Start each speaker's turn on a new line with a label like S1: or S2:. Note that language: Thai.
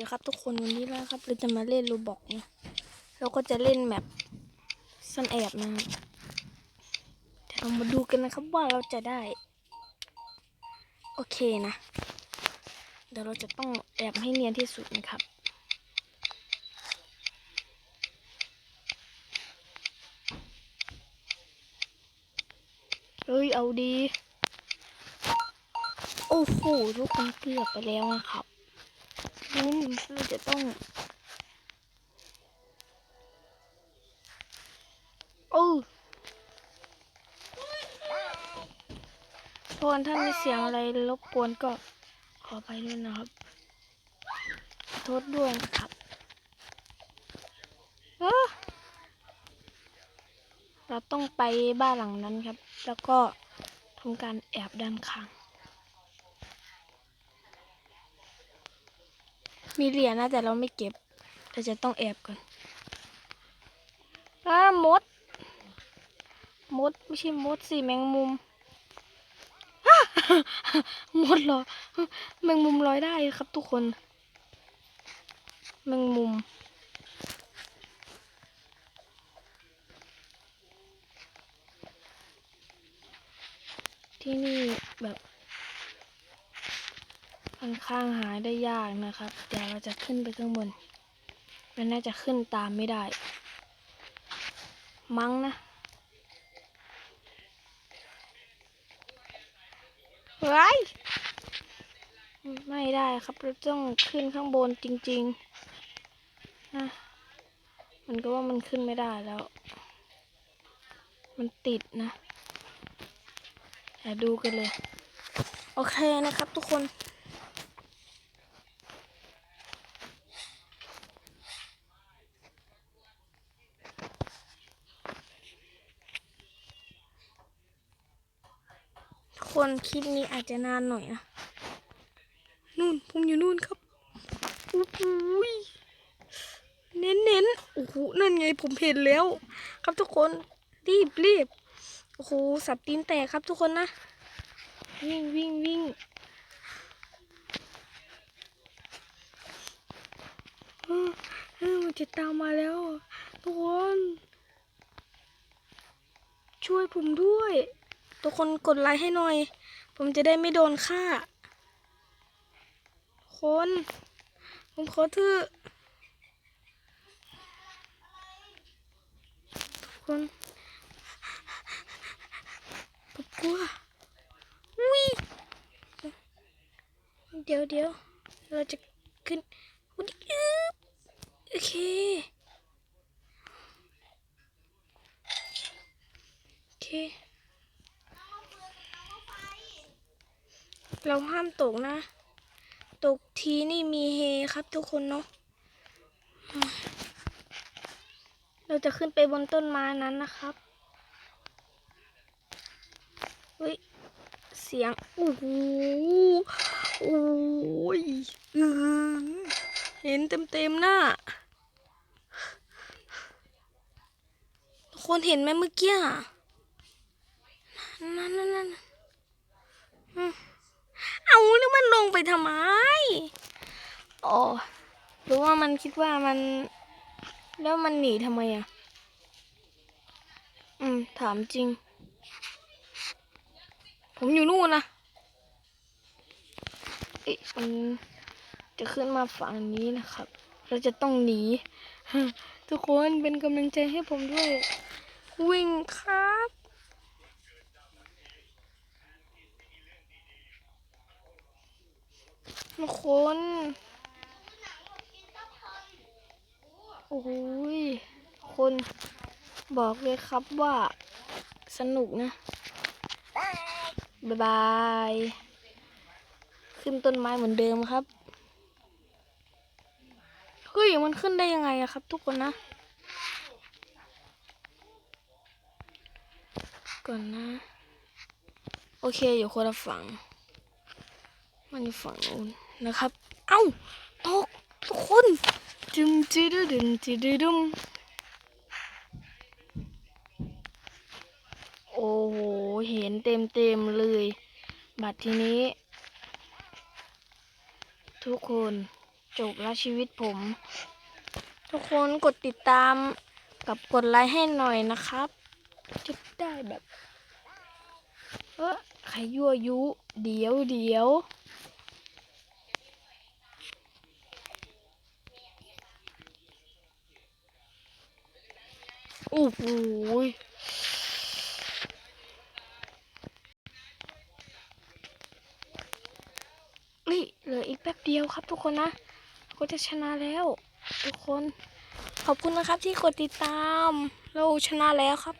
S1: ดีครับทุกคนวันนี้นะครับเราจะมาเล่นรูบอกนะเราก็จะเล่นแมปซ่อนแอบนะครับเดี๋ยวเรามาดูกันนะครับว่าเราจะได้ โอเคนะ เดี๋ยวเราจะต้องแอบให้เนียนที่สุดนะครับ เฮ้ยเอาดี โอ้โหทุกคนเกือบไปแล้วนะครับ อืมเราจะต้อง โอ้ทุกคนถ้านมีเสียงอะไรรบกวนก็ขอไปด้วยนะครับ โทษด้วยนะครับเราต้องไปบ้านหลังนั้นครับ แล้วก็ทำการแอบด้านข้าง มีเหรียญนะแต่เราไม่เก็บ เราจะต้องแอบก่อนอ้ามด มดไม่ใช่มดสิแมงมุมมดเหรอแมงมุมลอยได้ครับทุกคน แมงมุม ที่นี่แบบ ค่อนข้างหาได้ยากนะครับ เดี๋ยวเราจะขึ้นไปข้างบน มันน่าจะขึ้นตามไม่ได้ มั้งนะเฮ้ยไม่ได้ครับเราต้องขึ้นข้างบนจริงๆนะมันก็ว่ามันขึ้นไม่ได้แล้ว มันติดนะเดี๋ยวดูกันเลย โอเคนะครับทุกคน คนคลิปนี้อาจจะนานหน่อยนะนู่นผมอยู่นู่นครับโอ้หยเน้นเน้นโอ้โหนั่นไงผมเห็นแล้ว ครับทุกคนรีบรีบโอ้โหสับตีนแตกครับทุกคนนะ วิ่งวิ่งวิ่งเออเออมันจะตามมาแล้วทุกคน ช่วยผมด้วย ทุกคนกดไลค์ให้หน่อย ผมจะได้ไม่โดนฆ่า คน ผมขอเถอะทุกคนผมกลัววิเดี๋ยวเดี๋ยวเราจะขึ้นโอเคโอเค เราห้ามตกนะ ตกทีนี่มีเฮครับทุกคนเนาะเราจะขึ้นไปบนต้นไม้นั้นนะครับเฮ้ยเสียงโอ้โหโอ้ยอื้ออเห็นเต็มเต็มๆหน้าทุกคนเห็นไหมเมื่อกี้นั่นนั่นนั่นอืม เอาแล้วมันลงไปทำไมอ๋อหรือว่ามันคิดว่ามัน แล้วมันหนีทำไมอะ อืม ถามจริง ผมอยู่นู่นนะเอ๊ะมันจะขึ้นมาฝั่งนี้นะครับ เราจะต้องหนี ทุกคนเป็นกำลังใจให้ผมด้วย วิ่งครับ ทุกคน โอ้ย คนบอกเลยครับว่าสนุกนะ บ๊ายบาย ขึ้นต้นไม้เหมือนเดิมครับ เฮ้ย มันขึ้นได้ยังไงอะครับ ทุกคนนะ ก่อนนะ โอเค อยู่คนละฝั่ง มันอยู่ฝั่งนู้น นะครับ เอ้าตกทุกคนจึมจิดดึมจิดดึมโอ้โห เห็นเต็มเต็มเลย บัดทีนี้ ทุกคนจจบแล้วชีวิตผม ทุกคนกดติดตามกับกดไลค์ให้หน่อยนะครับ จะได้แบบ เออใครยั่วยุ เดี๋ยวเดี๋ยว โอ้โหนี่เหลืออีกแป๊บเดียวครับทุกคนนะก็จะชนะแล้ว ทุกคน ขอบคุณนะครับที่กดติดตาม เราชนะแล้วครับ